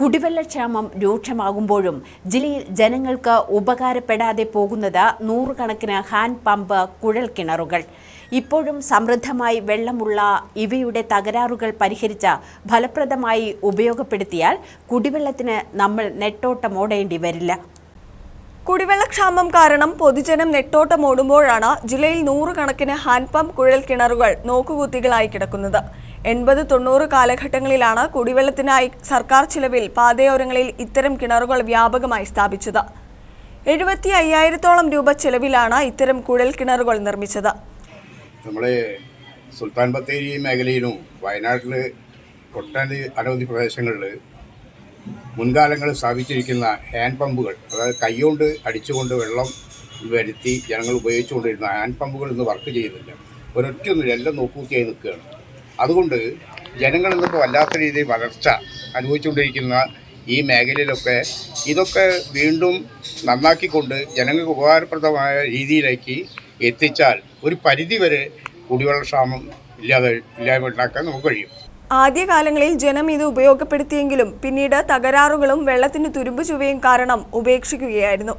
കുടിവെള്ളക്ഷാമം രൂക്ഷമാകുമ്പോഴും ജില്ലയിൽ ജനങ്ങൾക്ക് ഉപകാരപ്പെടാതെ പോകുന്നത് നൂറുകണക്കിന് ഹാൻഡ് പമ്പ് കുഴൽ കിണറുകൾ. ഇപ്പോഴും സമൃദ്ധമായി വെള്ളമുള്ള ഇവയുടെ തകരാറുകൾ പരിഹരിച്ച ഫലപ്രദമായി ഉപയോഗപ്പെടുത്തിയാൽ കുടിവെള്ളത്തിന് നമ്മൾ നെട്ടോട്ടമോടേണ്ടി വരില്ല. കുടിവെള്ളക്ഷാമം കാരണം പൊതുജനം നെട്ടോട്ടം ഓടുമ്പോഴാണ് ജില്ലയിൽ നൂറുകണക്കിന് ഹാൻഡ് പമ്പ് കുഴൽ കിണറുകൾ നോക്കുകുത്തികളായി കിടക്കുന്നത്. എൺപത് തൊണ്ണൂറ് കാലഘട്ടങ്ങളിലാണ് കുടിവെള്ളത്തിനായി സർക്കാർ ചിലവിൽ പാതയോരങ്ങളിൽ ഇത്തരം കിണറുകൾ വ്യാപകമായി സ്ഥാപിച്ചത്. എഴുപത്തി അയ്യായിരത്തോളം രൂപ ചെലവിലാണ് ഇത്തരം കുഴൽ കിണറുകൾ നിർമ്മിച്ചത്. നമ്മുടെ സുൽത്താൻ ബത്തേരി മേഖലയിലും വയനാട്ടിൽ ഒട്ടനവധി അനവധി പ്രദേശങ്ങളിൽ മുൻകാലങ്ങളിൽ സ്ഥാപിച്ചിരിക്കുന്ന ഹാൻഡ് പമ്പുകൾ അതായത് കൈകൊണ്ട് അടിച്ചുകൊണ്ട് വെള്ളം വരുത്തി ജനങ്ങൾ ഉപയോഗിച്ചുകൊണ്ടിരുന്ന ഹാൻഡ് പമ്പുകൾ ഇന്ന് വർക്ക് ചെയ്യുന്നില്ല. ഒരൊറ്റൊന്നുമില്ല എല്ലാം നോക്കൂത്തിയായി നിൽക്കുകയാണ്. അതുകൊണ്ട് ജനങ്ങൾ ഇന്നിപ്പോൾ വല്ലാത്ത രീതിയിൽ വളർച്ച അനുഭവിച്ചുകൊണ്ടിരിക്കുന്ന ഈ മേഖലയിലൊക്കെ ഇതൊക്കെ വീണ്ടും നന്നാക്കിക്കൊണ്ട് ജനങ്ങൾക്ക് ഉപകാരപ്രദമായ രീതിയിലേക്ക് എത്തിച്ചാൽ ഒരു പരിധിവരെ കുടിവെള്ളക്ഷാമം ഇല്ലാതെ ഇല്ലായ്മ ഉണ്ടാക്കാൻ നമുക്ക് കഴിയും. ആദ്യകാലങ്ങളിൽ ജനം ഇത് ഉപയോഗപ്പെടുത്തിയെങ്കിലും പിന്നീട് തകരാറുകളും വെള്ളത്തിന് തുരുമ്പ് ചുവയും കാരണം ഉപേക്ഷിക്കുകയായിരുന്നു.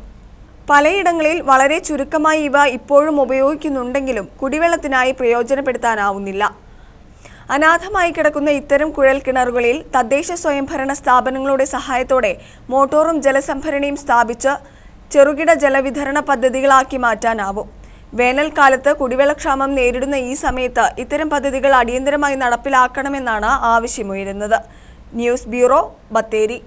പലയിടങ്ങളിൽ വളരെ ചുരുക്കമായി ഇവ ഇപ്പോഴും ഉപയോഗിക്കുന്നുണ്ടെങ്കിലും കുടിവെള്ളത്തിനായി പ്രയോജനപ്പെടുത്താനാവുന്നില്ല. അനാഥമായി കിടക്കുന്ന ഇത്തരം കുഴൽ കിണറുകളിൽ തദ്ദേശ സ്വയംഭരണ സ്ഥാപനങ്ങളുടെ സഹായത്തോടെ മോട്ടോറും ജലസംഭരണിയും സ്ഥാപിച്ച് ചെറുകിട ജലവിതരണ പദ്ധതികളാക്കി മാറ്റാനാവും. വേനൽക്കാലത്ത് കുടിവെള്ളക്ഷാമം നേരിടുന്ന ഈ സമയത്ത് ഇത്തരം പദ്ധതികൾ അടിയന്തരമായി നടപ്പിലാക്കണമെന്നാണ് ആവശ്യമുയരുന്നത്. News bureau Bathery.